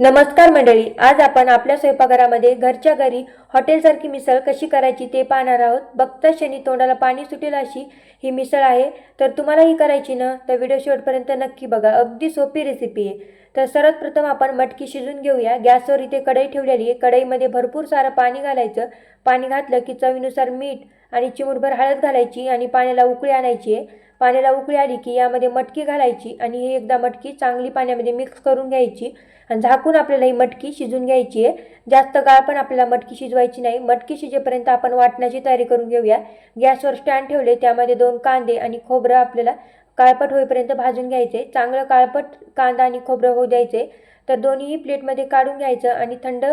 नमस्कार मंडळी आज आपण आपल्या स्वयंपाकघरामध्ये घरच्या घरी हॉटेलसारखी मिसळ कशी करायची ते पाहणार आहोत. बघता क्षणी तोंडाला पाणी सुटेल अशी ही मिसळ आहे. तर तुम्हाला ही करायची ना तर व्हिडिओ शेवटपर्यंत नक्की बघा. अगदी सोपी रेसिपी आहे. तर सर्वात प्रथम आपण मटकी शिजून घेऊया. गॅसवर इथे कढई ठेवलेली आहे. कढईमध्ये भरपूर सारं पाणी घालायचं. पाणी घातलं की चवीनुसार मीठ आणि चिमूटभर हळद घालायची आणि पाण्याला उकळी आणायची. आहे पाण्याला उकळी आली की यामध्ये मटकी घालायची आणि ही एकदा मटकी चांगली पाण्यामध्ये मिक्स करून घ्यायची. आणि झाकून आपल्याला ही मटकी शिजून घ्यायची आहे. जास्त काळ पण आपल्याला मटकी शिजवायची नाही. मटकी शिजेपर्यंत आपण वाटण्याची तयारी करून घेऊया. गॅसवर स्टँड ठेवले त्यामध्ये दोन कांदे आणि खोबरं आपल्याला काळपट होईपर्यंत भाजून घ्यायचे. चांगलं काळपट कांदा आणि खोबरं होऊ द्यायचे. तर दोन्हीही प्लेटमध्ये काढून घ्यायचं आणि थंड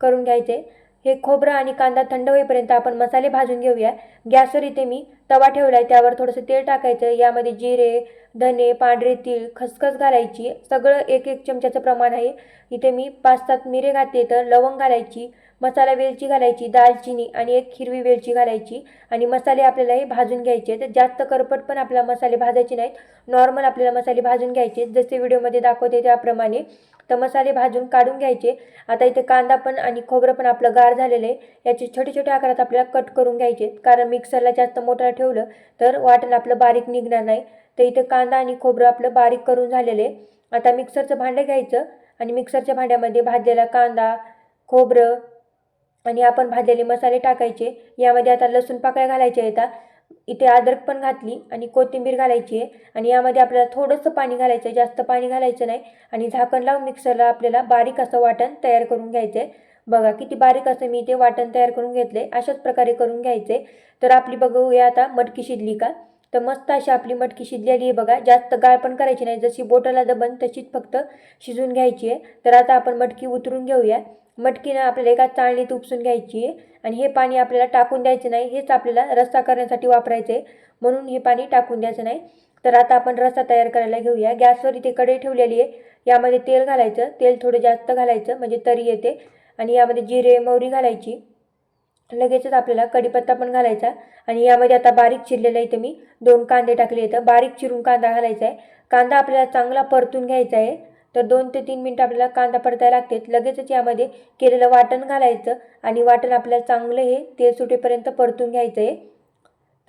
करून घ्यायचे. हे खोबरं आणि कांदा थंड होईपर्यंत आपण मसाले भाजून घेऊया. गॅसवर इथे मी तवा ठेवला आहे त्यावर थोडंसं तेल टाकायचं यामध्ये जिरे धने पांढरे तीळ खसखस घालायची. सगळं एक एक चमच्याचं प्रमाण आहे. इथे मी पाच सात मिरे घातले तर लवंग घालायची मसाला वेलची घालायची दालचिनी आणि एक हिरवी वेलची घालायची. आणि मसाले आपल्याला हे भाजून घ्यायचे तर जास्त करपट पण आपल्याला मसाले भाजायचे नाहीत. नॉर्मल आपल्याला मसाले भाजून घ्यायचे जसे व्हिडिओमध्ये दाखवते त्याप्रमाणे. तर मसाले भाजून काढून घ्यायचे. आता इथे कांदा पण आणि खोबरं पण आपलं गार झालेलं आहे. याचे छोटे छोटे आकारात आपल्याला कट करून घ्यायचे कारण मिक्सरला जास्त मोठा ठेवलं तर वाटण आपलं बारीक निघणार नाही. तर इथे कांदा आणि खोबरं आपलं बारीक करून झालेलं. आहे आता मिक्सरचं भांडं घ्यायचं आणि मिक्सरच्या भांड्यामध्ये भाजलेला कांदा खोबरं आणि आपण भाजलेले मसाले टाकायचे. यामध्ये आता लसूण पाकळ्या घालायच्या येतात इथे अद्रक पण घातली आणि कोथिंबीर घालायची आहे. आणि यामध्ये आपल्याला थोडंसं पाणी घालायचं आहे. जास्त पाणी घालायचं नाही. आणि झाकण लावून मिक्सरला आपल्याला बारीक असं वाटण तयार करून घ्यायचं आहे. बघा किती बारीक असं मी ते वाटण तयार करून घेतले अशाच प्रकारे करून घ्यायचे. तर आपली बघूया आता मटकी शिजली का? तर मस्त अशी आपली मटकी शिजलेली आहे बघा. जास्त गाळ पण करायची नाही. जशी बोटाला दबन तशीच फक्त शिजून घ्यायची आहे. तर आता आपण मटकी उतरून घेऊया. मटकीनं आपल्याला एका चाळणीत उपसून घ्यायची आहे. आणि हे पाणी आपल्याला टाकून द्यायचं नाही. हेच आपल्याला रस्सा करण्यासाठी वापरायचं आहे. म्हणून हे पाणी टाकून द्यायचं नाही. तर आता आपण रस्सा तयार करायला घेऊया. गॅसवर इथे कढई ठेवलेली आहे. यामध्ये तेल घालायचं. तेल थोडं जास्त घालायचं. म्हणजे तरी येते. आणि यामध्ये जिरे मोहरी घालायची. लगेचच आपल्याला कढीपत्ता पण घालायचा. आणि यामध्ये आता बारीक चिरलेला इथं मी दोन कांदे टाकले इथं. बारीक चिरून कांदा घालायचा आहे कांदा आपल्याला चांगला परतून घ्यायचा आहे तर दोन ते तीन मिनटं आपल्याला कांदा परतायला लागतात. लगेचच यामध्ये केलेलं वाटण घालायचं. आणि वाटण आपल्याला चांगलं हे तेल सुटेपर्यंत परतून घ्यायचं आहे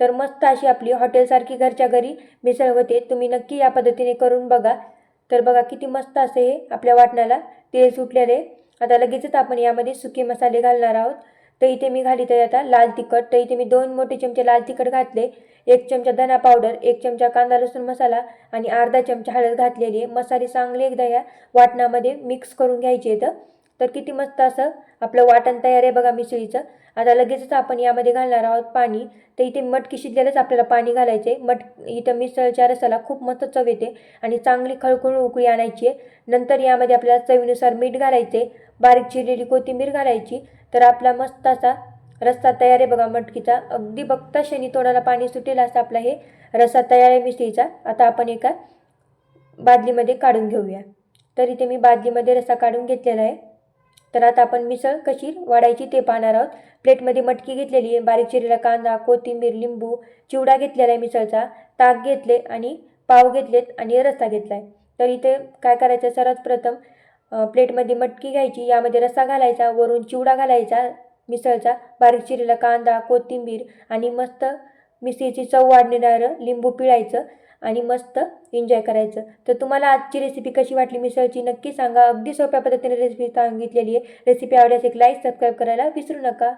तर मस्त अशी आपली हॉटेलसारखी घरच्या घरी मिसळ होते. तुम्ही नक्की या पद्धतीने करून बघा. तर बघा किती मस्त असं हे आपल्या वाटणाला तेल सुटलेले आता लगेचच आपण यामध्ये सुके मसाले घालणार आहोत. तर इथे मी घालित आहे आता लाल तिखट. तर इथे मी दोन मोठे चमचे लाल तिखट घातले. एक चमचा धना पावडर एक चमचा कांदा लसूण मसाला आणि अर्धा चमचा हळद घातलेली आहे. मसाले चांगले एकदा या वाटणामध्ये मिक्स करून घ्यायचे आहेत. तर किती मस्त असं आपलं वाटण तयार आहे बघा मिसळीचं. आता लगेचच आपण यामध्ये घालणार आहोत पाणी. तर इथे मटकी शिजलेलंच आपल्याला पाणी घालायचे मट इथं मिसळच्या रसाला खूप मस्त चव येते आणि चांगली खळखळून उकळी आणायची आहे. नंतर यामध्ये आपल्याला चवीनुसार मीठ घालायचे बारीक चिरलेली कोथिंबीर घालायची. तर आपला मस्त असा रस्सा तयार आहे बघा मटकीचा. अगदी बघता शनी तोडाला पाणी सुटेल असा आपला हे रस्सा तयार आहे मिसळीचा. आता आपण एका बादलीमध्ये काढून घेऊया. तर इथे मी बादलीमध्ये रस्सा काढून घेतलेला आहे. तर आता आपण मिसळ कशी वाढायची ते पाहणार आहोत. प्लेटमध्ये मटकी घेतलेली आहे. बारीक चिरलेला कांदा कोथिंबीर लिंबू चिवडा घेतलेला आहे मिसळचा. ताक घेतले आणि पाव घेतलेत आणि रस्सा घेतला आहे तर इथे काय करायचं? सर्वात प्रथम प्लेटमध्ये मटकी घ्यायची. यामध्ये रस्सा घालायचा. वरून चिवडा घालायचा मिसळचा. बारीक चिरलेला कांदा कोथिंबीर आणि मस्त मिसळीची चव वाढणारं लिंबू पिळायचं. आणि मस्त एन्जॉय करायचं. तर तुम्हाला आजची रेसिपी कशी वाटली मिसळची नक्की सांगा. अगदी सोप्या पद्धतीने रेसिपी सांगितलेली आहे. रेसिपी आवडल्यास एक लाईक सबस्क्राईब करायला विसरू नका.